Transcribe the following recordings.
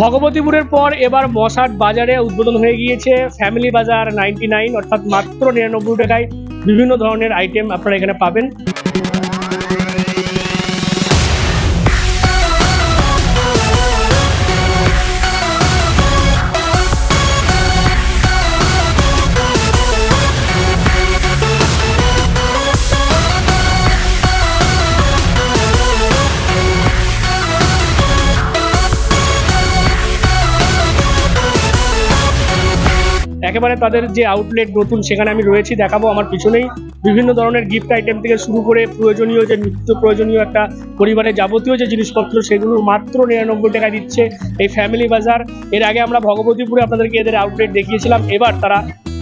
ভগবতীপুরের পর এবার মশাট বাজারে উদ্বোধন হয়ে গিয়েছে ফ্যামিলি বাজার নাইনটি নাইন অর্থাৎ মাত্র নিরানব্বই টাকায় বিভিন্ন ধরনের আইটেম আপনারা এখানে পাবেন। একেবারে তাদের যে আউটলেট নতুন, সেখানে আমি রয়েছি, দেখাবো আমার পিছনেই। বিভিন্ন ধরনের গিফট আইটেম থেকে শুরু করে প্রয়োজনীয় যে নিত্য প্রয়োজনীয় একটা পরিবারের যাবতীয় যে জিনিসপত্র, সেগুলো মাত্র নিরানব্বই টাকা দিচ্ছে এই ফ্যামিলি বাজার। এর আগে আমরা ভগবতীপুরে আপনাদেরকে এদের আউটলেট দেখিয়েছিলাম। এবার তারা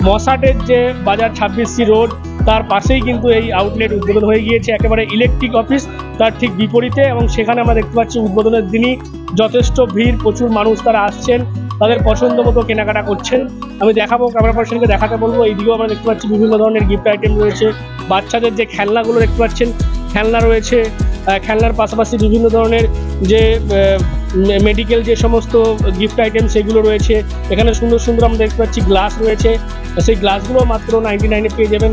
মশাটের যে বাজার ছাব্বিশ সি রোড, তার পাশেই কিন্তু এই আউটলেট উদ্বোধন হয়ে গিয়েছে। একেবারে ইলেকট্রিক অফিস তার ঠিক বিপরীতে এবং সেখানে আমরা দেখতে পাচ্ছি উদ্বোধনের দিনই যথেষ্ট ভিড়, প্রচুর মানুষ তারা আসছেন। তাদের পছন্দ মতো কেনাকাটা করছেন। আমি দেখাবো ক্যামেরা পার্সনকে দেখাতে বলব। এই এইদিকেও আমরা দেখতে পাচ্ছি বিভিন্ন ধরনের গিফট আইটেম রয়েছে। বাচ্চাদের যে খেলনাগুলো দেখতে পাচ্ছেন, খেলনা রয়েছে খেলনার পাশাপাশি বিভিন্ন ধরনের যে মেডিকেল যে সমস্ত গিফট আইটেম সেগুলো রয়েছে। এখানে সুন্দর সুন্দর আমরা দেখতে পাচ্ছি গ্লাস রয়েছে। সেই গ্লাসগুলো মাত্র নাইনটি নাইনে পেয়ে যাবেন।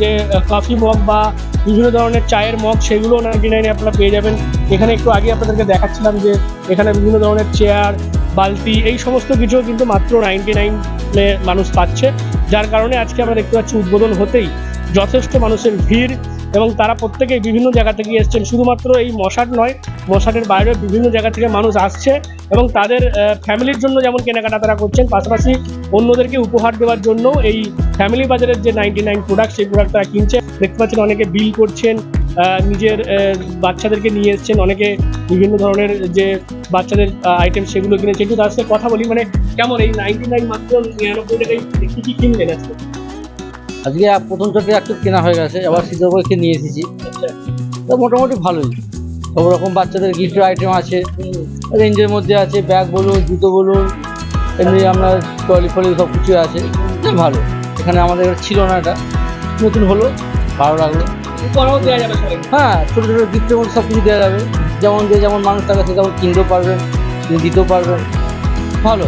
যে কফি মগ বা বিভিন্ন ধরনের চায়ের মগ সেগুলো নাইনটি নাইনে আপনারা পেয়ে যাবেন। এখানে একটু আগে আপনাদেরকে দেখাচ্ছিলাম যে, এখানে বিভিন্ন ধরনের চেয়ার বালতি, এই সমস্ত কিছু কিন্তু মাত্র নাইনটি নাইনে মানুষ পাচ্ছে। যার কারণে আজকে আমরা দেখতে পাচ্ছি উদ্বোধন হতেই যথেষ্ট মানুষের ভিড় এবং তারা প্রত্যেকেই বিভিন্ন জায়গা থেকে এসছেন। শুধুমাত্র এই মশাট নয়, মশাটের বাইরে বিভিন্ন জায়গা থেকে মানুষ আসছে এবং তাদের ফ্যামিলির জন্য যেমন কেনাকাটা তারা করছেন, পাশাপাশি অন্যদেরকে উপহার দেওয়ার জন্য এই ফ্যামিলি বাজারের যে নাইনটি নাইন প্রোডাক্ট সেই প্রোডাক্ট তারা কিনছে। দেখতে পাচ্ছেন অনেকে বিল করছেন নিজের বাচ্চাদেরকে নিয়ে এসছেন। অনেকে বিভিন্ন ধরনের যে বাচ্চাদের আইটেম সেগুলো কিনেছে একটু তার সাথে কথা বলি মানে কেমন এই নাইনটি নাইন মাত্র নিরানব্বই টাকায় কি কি কিনলেন আজকে? আজকে প্রথম থেকে একটু কেনা হয়ে গেছে। আবার শীতের পরীক্ষা নিয়ে এসেছি। আচ্ছা। তো মোটামুটি ভালোই। সব রকম বাচ্চাদের গিফটের আইটেম আছে। রেঞ্জের মধ্যে আছে ব্যাগ বলুন জুতো বলুন এমনি আপনার ট্রলি ফলি সব কিছু আছে। ভালো। এখানে আমাদের ছিল না এটা। নতুন হলো ভালো লাগল। হ্যাঁ ছোটো ছোটো গিফটের মধ্যে সব কিছু দেওয়া যাবে। যেমন যে যেমন মানুষ থাকে সে তেমন কিনতেও পারবেন দিতেও পারবেন ভালো।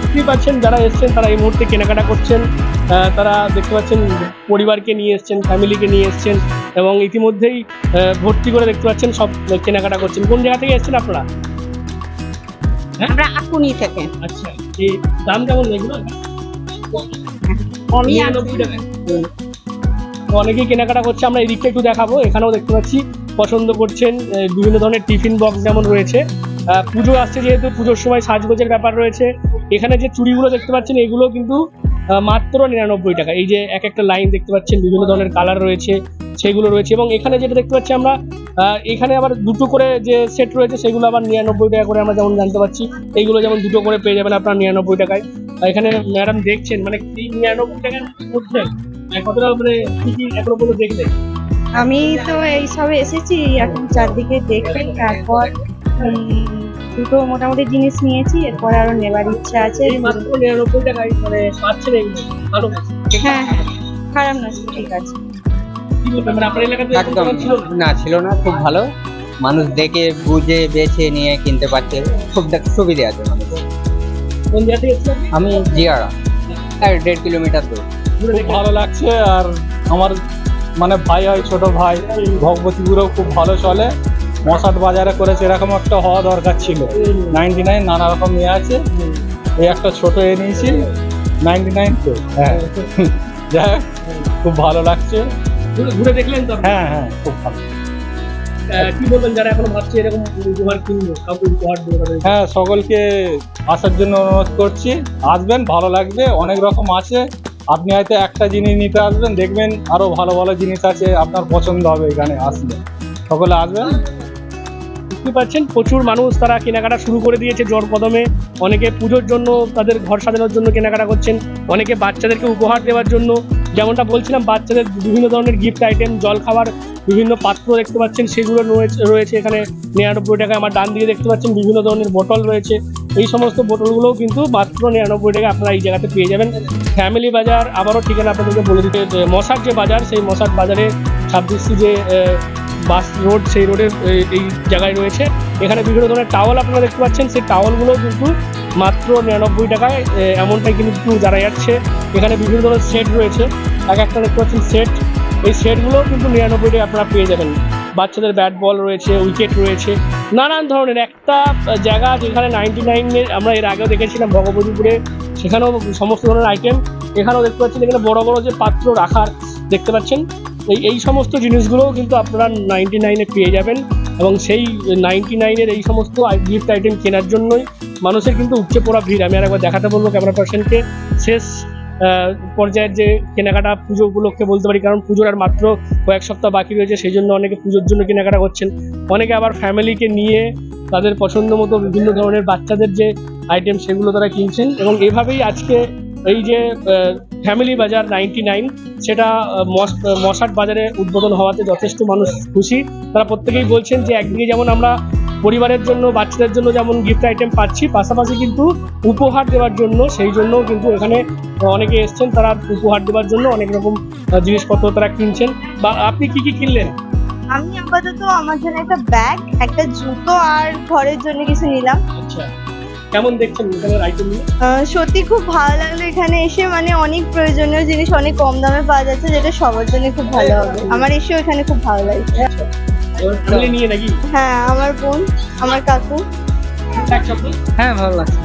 বুঝতেই পাচ্ছেন যারা এসছেন তারা এই মুহূর্তে কেনাকাটা করছেন। তারা দেখতে পাচ্ছেন পরিবারকে নিয়ে এসছেন ফ্যামিলিকে নিয়ে এসছেন এবং ইতিমধ্যেই ভর্তি করে দেখতে পাচ্ছেন সব কেনাকাটা করছেন। কোন জায়গা থেকে এসছেন আপনারা? আমরা আকুনি থেকে। আচ্ছা দাম কেমন কমই অনেকেই কেনাকাটা করছে, আমরা এই দিকটা একটু দেখাবো। এখানেও দেখতে পাচ্ছি, পছন্দ করছেন বিভিন্ন ধরনের টিফিন বক্স যেমন রয়েছে। পুজো আসছে যেহেতু, পুজোর সময় সাজগোজের ব্যাপার রয়েছে। এখানে যে চুড়িগুলো দেখতে পাচ্ছেন এগুলো কিন্তু মাত্র নিরানব্বই টাকা। এই যে এক একটা লাইন দেখতে পাচ্ছেন, বিভিন্ন ধরনের কালার রয়েছে, সেগুলো রয়েছে এবং এখানে যেটা দেখতে পাচ্ছি আমরা এখানে আবার দুটো করে যে সেট রয়েছে, সেগুলো আবার নিরানব্বই টাকা করে আমরা যেমন জানতে পারছি, এইগুলো যেমন দুটো করে পেয়ে যাবেন আপনার নিরানব্বই টাকায়। এখানে ম্যাডাম দেখছেন মানে এই নিরানব্বই টাকার মধ্যে? কতটা মানে কি কি এখনও পর্যন্ত দেখলেন আমি তো এই সবে এসেছি এখন চারদিকে দেখে তারপর উম, দুটো মোটামুটি জিনিস নিয়েছি এরপর আরও নেবার ইচ্ছা আছে। নিরানব্বই মানে পাচ্ছেন ভালো হ্যাঁ হ্যাঁ খারাপ না ঠিক আছে। মানে একদম। না? ছিল না খুব ভালো। মানুষ দেখে বুঝে বেছে নিয়ে কিনতে পারছে। খুব দেখ- সুবিধে আছে মানুষ কোন জায়গা থেকে এসেছেন আপনি? আমি জিয়ারা। এক দেড় কিলোমিটার দূর। খুব ভালো লাগছে আর আমার মানে ভাই হয় ছোট ভাই ভগবতীপুরেও খুব ভালো চলে। মশাট বাজারে করেছে এরকম একটা হওয়া দরকার ছিল। নাইনটি নাইন নানা রকম ইয়ে আছে। এই একটা ছোট এ নিয়েছি নাইনটি নাইন তো। হ্যাঁ। যাই খুব ভালো লাগছে। ঘুরে- দেখলেন তো হ্যাঁ হ্যাঁ খুব ভালো। কি বলবেন যারা এখনও ভাবছে এরকম উপহার কিনবো কাউকে উপহার হ্যাঁ সকলকে আসার জন্য অনুরোধ করছি। আসবেন ভালো লাগবে অনেক রকম আছে। আপনি হয়তো একটা জিনিস নিতে আসবেন, দেখবেন আরও ভালো ভালো জিনিস আছে, আপনার পছন্দ হবে এখানে আসলে। সকলে আসবেন? বুঝতে পারছেন? প্রচুর মানুষ তারা কেনাকাটা শুরু করে দিয়েছে জোর কদমে। অনেকে পুজোর জন্য তাদের ঘর সাজানোর জন্য কেনাকাটা করছেন। অনেকে বাচ্চাদেরকে উপহার দেওয়ার জন্য। যেমনটা বলছিলাম, বাচ্চাদের বিভিন্ন ধরনের গিফট আইটেম জল খাবার, বিভিন্ন পাত্র দেখতে পাচ্ছেন, সেগুলো রয়েছে এখানে নিরানব্বই টাকা আমার ডান দিকে দেখতে পাচ্ছেন, বিভিন্ন ধরনের বোতল রয়েছে। এই সমস্ত বোতলগুলোও কিন্তু মাত্র নিরানব্বই টাকা আপনারা এই জায়গাতে পেয়ে যাবেন। ফ্যামিলি বাজার, আবারও ঠিকানা আপনাদেরকে বলে দিতে মশার যে বাজার, সেই মশার বাজারে ছাব্বিশটি যে বাস রোড, সেই রোডের এই জায়গায় রয়েছে। এখানে বিভিন্ন ধরনের টাওয়াল আপনারা দেখতে পাচ্ছেন। সেই টাওয়ালগুলো কিন্তু মাত্র নিরানব্বই টাকায় এমনটাই কিন্তু জানা যাচ্ছে। এখানে বিভিন্ন ধরনের সেট রয়েছে। এক একটা দেখতে পাচ্ছেন সেট এই সেটগুলোও কিন্তু নিরানব্বই টাকায় আপনারা পেয়ে যাবেন। বাচ্চাদের ব্যাট বল রয়েছে উইকেট রয়েছে, নানান ধরনের। একটা জায়গা যেখানে নাইনটি নাইনের আমরা এর আগেও দেখেছিলাম ভগবতীপুরে। সেখানেও সমস্ত ধরনের আইটেম এখানেও দেখতে পাচ্ছেন। এখানে বড় বড় যে পাত্র রাখার দেখতে পাচ্ছেন। এই এই সমস্ত জিনিসগুলোও কিন্তু আপনারা নাইনটি নাইনে পেয়ে যাবেন এবং সেই নাইনটি নাইনের এই সমস্ত গিফট আইটেম কেনার জন্যই মানুষের কিন্তু উপচে পড়া ভিড়। আমি আর একবার দেখাতে বলব ক্যামেরা পার্সনকে শেষ পর্যায়ের যে কেনাকাটা পুজো উপলক্ষে বলতে পারি, কারণ পুজোর আর মাত্র কয়েক সপ্তাহ বাকি রয়েছে, সেই জন্য অনেকে পুজোর জন্য কেনাকাটা করছেন। অনেকে আবার ফ্যামিলিকে নিয়ে তাদের পছন্দ মতো বিভিন্ন ধরনের বাচ্চাদের যে আইটেম সেগুলো তারা কিনছেন এবং এভাবেই আজকে এই যে ফ্যামিলি বাজার নাইনটি নাইন, সেটা মশাট বাজারে উদ্বোধন হওয়াতে যথেষ্ট মানুষ খুশি। তারা প্রত্যেকেই বলছেন যে একদিকে যেমন আমরা পরিবারের জন্য বাচ্চাদের জন্য যেমন গিফট আইটেম পাচ্ছি পাশাপাশি কিন্তু উপহার দেওয়ার জন্য সেই জন্য কিন্তু এখানে অনেকে এসছেন তারা উপহার দেওয়ার জন্য অনেক রকম জিনিসপত্র তারা কিনছেন। বা আপনি কি কি কিনলেন? আমি আপাতত আমার জন্য একটা ব্যাগ একটা জুতো আর ঘরের জন্য কিছু নিলাম। আচ্ছা। কেমন দেখছেন এখানের আইটেম সত্যি খুব ভালো লাগল এখানে এসে। মানে অনেক প্রয়োজনীয় জিনিস অনেক কম দামে পাওয়া যাচ্ছে যেটা সবার জন্য খুব ভালো হবে। আমার এসেও এখানে খুব ভালো লাগছে। ফ্যামিলি নিয়ে নাকি? হ্যাঁ আমার বোন আমার কাকু। হ্যাঁ ভালো লাগছে।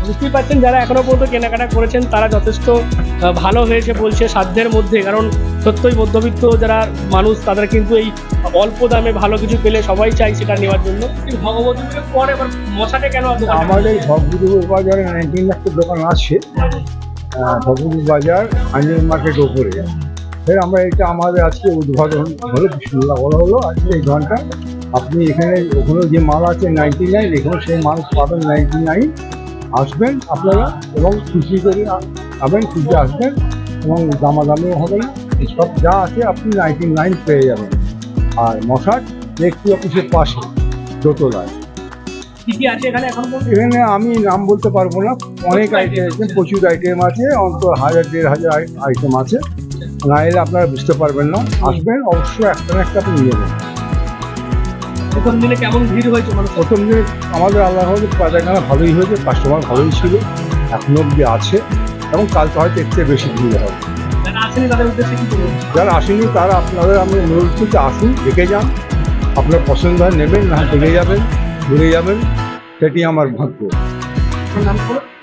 বুঝতেই পারছেন যারা এখনও পর্যন্ত কেনাকাটা করেছেন তারা যথেষ্ট আহ, ভালো হয়েছে বলছে সাধ্যের মধ্যে কারণ সত্যই মধ্যবিত্ত যারা মানুষ তাদের কিন্তু এই অল্প দামে ভালো কিছু পেলে সবাই চাই সেটা নেওয়ার জন্য। ভগবতীপুরের পর এবার মশাটে কেন আমাদের ভগবতীপুর বাজারে নাইনটিন দোকান আছে। আহ, ভগবতীপুর বাজার আঞ্জন মার্কেট ওপরে। ফের আমরা এটা আমাদের আজকে উদ্বোধন হলো বিসমুল্লাহ বলা হলো। আজকে এই ঘণ্টা আপনি এখানে ওখানে যে মাল আছে নাইনটি নাইন এখানে সেই মাল পাবেন নাইনটি নাইন আসবেন আপনারা এবং খুশি করে পাবেন খুশি আসবেন এবং দামাদামিও হবে না। সব যা আছে আপনি নাইনটি নাইন পেয়ে যাবেন। আর মশার একটি অফিসের পাশে দোতলায়। এখানে আমি নাম বলতে পারব না। অনেক আইটেম আছে প্রচুর আইটেম আছে অন্তত হাজার দেড় হাজার আইটেম আছে। না এলে আপনারা বুঝতে পারবেন না। আসবেন অবশ্যই একটা না একটা আপনি নিয়ে নেবেন। প্রথম দিনে কেমন ভিড় হয়েছে মানুষ প্রথম দিন আমাদের আল্লাহ বাজারখানা ভালোই হয়েছে কাস্টমার ভালোই ছিল এখনও অব্দি আছে এবং কালকে হয়তো এর চেয়ে বেশি ভিড় হবে। যারা আসেনি তারা আপনাদের আমি অনুরোধ করছি আসুন দেখে যান। আপনার পছন্দ হয় নেবেন না দেখে যাবেন ঘুরে যাবেন সেটি আমার ভাগ্য। আপনার নাম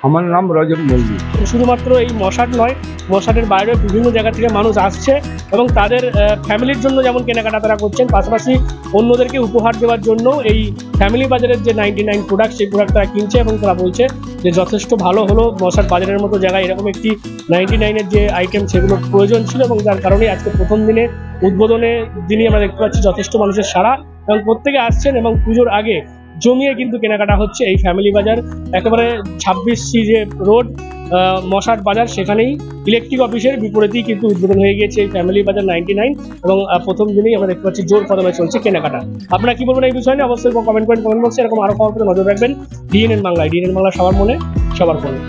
আমার নাম রজব মল্লিক। শুধুমাত্র এই মশাট নয় মশাটের বাইরে বিভিন্ন জায়গা থেকে মানুষ আসছে এবং তাদের ফ্যামিলির জন্য যেমন কেনাকাটা তারা করছেন পাশাপাশি অন্যদেরকে উপহার দেওয়ার জন্য এই ফ্যামিলি বাজারের যে নাইনটি নাইন প্রোডাক্ট সেই প্রোডাক্ট তারা কিনছে এবং তারা বলছে যে যথেষ্ট ভালো হলো মশাট বাজারের মতো জায়গায়। এরকম একটি নাইনটি নাইনের যে আইটেম সেগুলোর প্রয়োজন ছিল এবং যার কারণে আজকে প্রথম দিনে উদ্বোধনে দিনই আমরা দেখতে পাচ্ছি যথেষ্ট মানুষের সারা এবং প্রত্যেকে আসছেন এবং পুজোর আগে জমিয়ে কিন্তু কেনাকাটা হচ্ছে এই ফ্যামিলি বাজার। একেবারে ছাব্বিশ সি যে রোড মশার বাজার সেখানেই ইলেকট্রিক অফিসের বিপরীতেই কিন্তু উদ্বোধন হয়ে গিয়েছে এই ফ্যামিলি বাজার নাইনটি নাইন এবং প্রথম দিনেই আমরা দেখতে পাচ্ছি জোর কদমে চলছে কেনাকাটা। আপনারা কি বলবেন এই বিষয় নিয়ে? অবশ্যই কমেন্ট করেন কমেন্ট বক্সে এরকম আরও খবর করে নজর রাখবেন। ডিএনএন বাংলায় ডিএনএন বাংলা সবার মনে, সবার ফোনে।